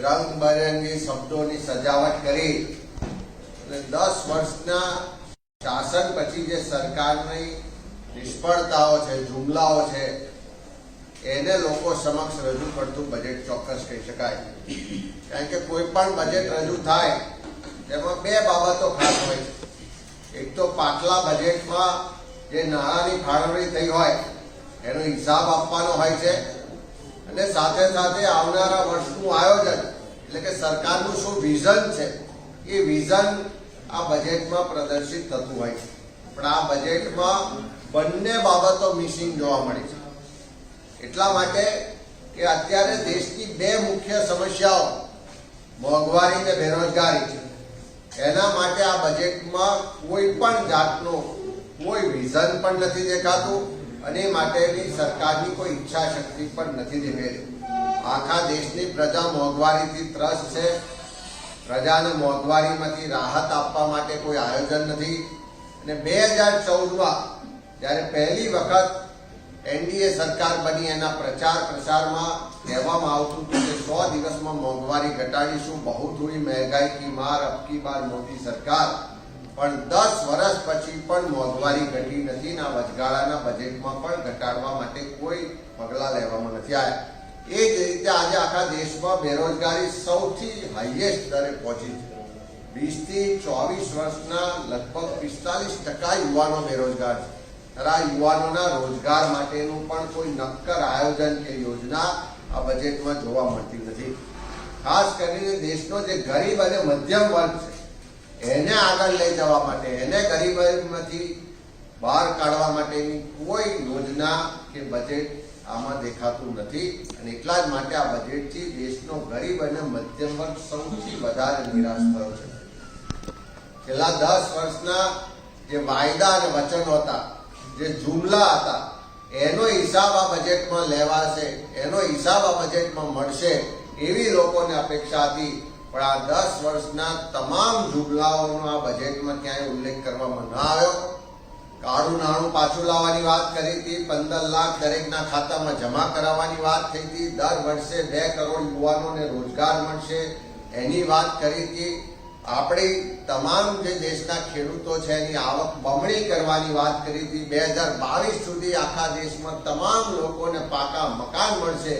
રંગબેરંગી શબ્દોની સજાવટ કરી. અને દસ વર્ષના શાસન પછી જે સરકારની નિષ્ફળતાઓ છે, જુમલાઓ છે, એને લોકો સમક્ષ રજૂ કરતું બજેટ ચોક્કસ કહી શકાય. કારણ કે કોઈ પણ બજેટ રજૂ થાય, તેમાં બે બાબતો ખાસ હોય. એક તો પાછલા બજેટમાં જે નાણાંની ફાળવણી થઈ હોય, એનો હિસાબ આપવાનો હોય છે. અને સાથે સાથે આવનારા વર્ષનું આયોજન એટલે કે સરકારનું શું વિઝન છે? એ વિઝન આ બજેટમાં પ્રદર્શિત થતું હોય છે. પણ આ બજેટમાં બંને બાબતો મિસિંગ જોવા મળી છે. એટલા માટે કે અત્યારે દેશની બે મુખ્ય સમસ્યાઓ, મોંઘવારી અને બેરોજગારી છે. એના માટે આ બજેટમાં કોઈ પણ જાતનું કોઈ વિઝન પણ નથી દેખાતું અને માટેની સરકારની કોઈ ઈચ્છા શક્તિ પણ નથી દેખાઈ આખા દેશની પ્રજા મોંઘવારીથી ત્રસ્ત છે. પ્રજાને મોંઘવારીમાંથી રાહત આપવા માટે કોઈ આયોજન નથી. અને બે હજાર ચૌદમાં જ્યારે પહેલી વખત એનડીએ સરકાર બની, એના પ્રચાર પ્રસારમાં કહેવામાં આવતું હતું કે સો દિવસમાં મોંઘવારી ઘટાડીશું. બહુ થોડી મહેંગાઈ કી માર અબકી બાર મોદી સરકાર. પણ દસ વર્ષ પછી પણ મોંઘવારી ઘટી નથી ના વચગાળાના બજેટમાં પણ ઘટાડવા માટે કોઈ પગલાં લેવામાં નથી આવ્યા. એ જ રીતે આજે આખા દેશમાં બેરોજગારી સૌથી હાઈએસ્ટ દરે પહોંચી છે. વીસથી ચોવીસ વર્ષના લગભગ પિસ્તાલીસ ટકા યુવાનો બેરોજગાર છે. આ યુવાનોના રોજગાર માટેનું પણ કોઈ નક્કર આયોજન કે યોજના આ બજેટમાં જોવા મળતી નથી. ખાસ કરીને દેશનો જે ગરીબ અને મધ્યમ વર્ગ છે, એને આગળ લઈ જવા માટે, એને ગરીબીમાંથી બહાર કાઢવા માટેની કોઈ યોજના કે બજેટ આમાં દેખાતું નથી. અને એટલા જ માટે આ બજેટથી દેશનો ગરીબ અને મધ્યમ વર્ગ સૌથી વધારે નિરાશ થયો છે. છેલ્લા દસ વર્ષના જે વાયદા અને વચનો હતા, જે જુમલા હતા, એનો હિસાબ આ બજેટમાં લેવાશે, એનો હિસાબ આ બજેટમાં મળશે એવી લોકોને અપેક્ષા હતી. પણ આ દસ વર્ષના તમામ જુમલાઓનો આ બજેટમાં ક્યાંય ઉલ્લેખ કરવામાં ન આવ્યો. કાળું નાણું પાછું લાવવાની વાત કરી હતી, પંદર લાખ દરેકના ખાતામાં જમા કરાવવાની વાત થઈ હતી. દર વર્ષે બે કરોડ યુવાનોને રોજગાર મળશે એની વાત કરી હતી. આપણે તમામ જે દેશના ખેડૂતો છે, એની આવક બમણી કરવાની વાત કરી હતી. બે હજાર બાવીસ સુધી આખા દેશમાં તમામ લોકોને પાકા મકાન મળશે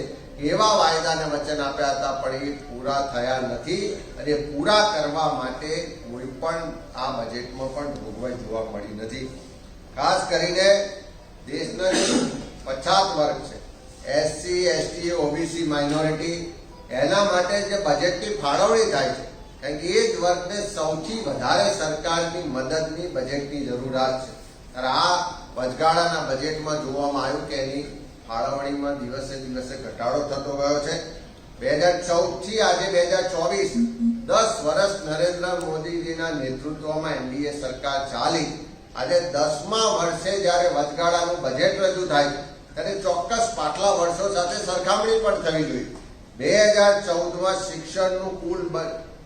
એવા વાયદાને વચન આપ્યા હતા, પણ એ પૂરા થયા નથી અને પૂરા કરવા માટે કોઈ પણ આ બજેટમાં પણ જોગવાઈ જોવા મળી નથી. ખાસ કરીને દેશનો પછાત વર્ગ છે. એસસી એસટી ઓબીસી માઇનોરિટી એના માટે જે બજેટની ફાળવણી થાય છે, કારણ કે એ જ વર્ગને સૌથી વધારે સરકારની મદદની બજેટની જરૂરિયાત છે. ત્યારે આ વચગાળાના બજેટમાં જોવામાં આવ્યું કે એની ફાળવણીમાં દિવસે દિવસે ઘટાડો થતો ગયો છે. બે હજાર ચૌદથી આજે બે હજાર ચોવીસ, દસ વર્ષ નરેન્દ્ર મોદીજીના નેતૃત્વમાં એનડીએ સરકાર ચાલી. આજે દસમા વર્ષે જ્યારે વચગાળાનું બજેટ રજૂ થાય, ત્યારે ચોક્કસ પાછલા વર્ષો સાથે સરખામણી પણ થવી જોઈએ. બે હજાર ચૌદમાં શિક્ષણનું કુલ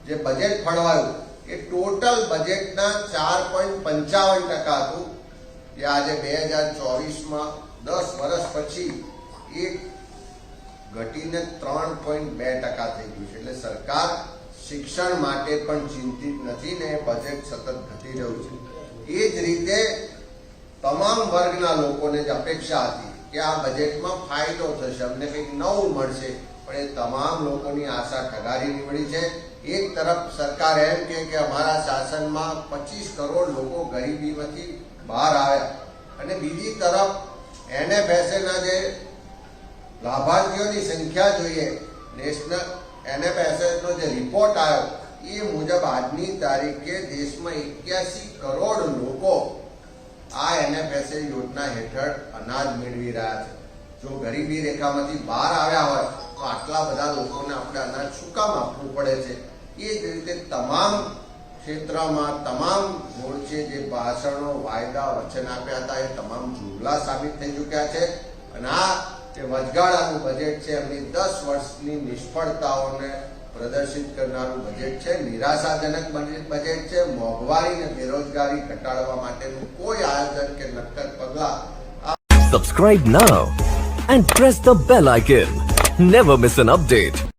જે બજેટ ફળવાયું, એ ટોટલ બજેટના ચાર પોઈન્ટ પંચાવન ટકા હતું. જે આજે બે હજાર ચોવીસમાં, દસ વર્ષ પછી, એ ઘટીને ત્રણ પોઈન્ટ બે ટકા થઈ ગયું છે. એટલે સરકાર શિક્ષણ માટે પણ ચિંતિત નથી ને બજેટ સતત ઘટી રહ્યું છે. એ જ રીતે તમામ વર્ગના લોકોને જ અપેક્ષા હતી કે આ બજેટમાં ફાયદો થશે, અમને કંઈક નવું મળશે. પણ એ તમામ લોકોની આશા ઠગારી નીવડી છે. એક તરફ સરકાર એમ કે કે અમારા શાસનમાં પચીસ કરોડ લોકો ગરીબીમાંથી બહાર આવ્યા. અને બીજી તરફ એને બેસેના જે લાભાર્થીઓની સંખ્યા જોઈએ, નેશનલ એનએફએસએસનો જે રિપોર્ટ આવ્યો એ મુજબ આજની તારીખે દેશમાં એક્યાસી કરોડ લોકો આ એનએફએસએ યોજના હેઠળ અનાજ મેળવી રહ્યા છે. જો ગરીબી રેખામાંથી બહાર આવ્યા હોય, તો આટલા બધા લોકોને આપણે અનાજ શું કામ આપવું પડે છે? એ જ રીતે તમામ ક્ષેત્રમાં તમામ મોરચે જે ભાષણો, વાયદા, વચન આપ્યા હતા, એ તમામ જુમલા સાબિત થઈ ચૂક્યા છે. અને આ જે વચગાળાનું બજેટ છે, એમની દસ વર્ષની નિષ્ફળતાઓને પ્રદર્શિત કરનારું બજેટ છે, નિરાશાજનક બજેટ છે, મોંઘવારી અને બેરોજગારી ઘટાડવા માટેનું કોઈ આયોજન કે નક્કર પગલા Subscribe now and press the bell icon never miss an update.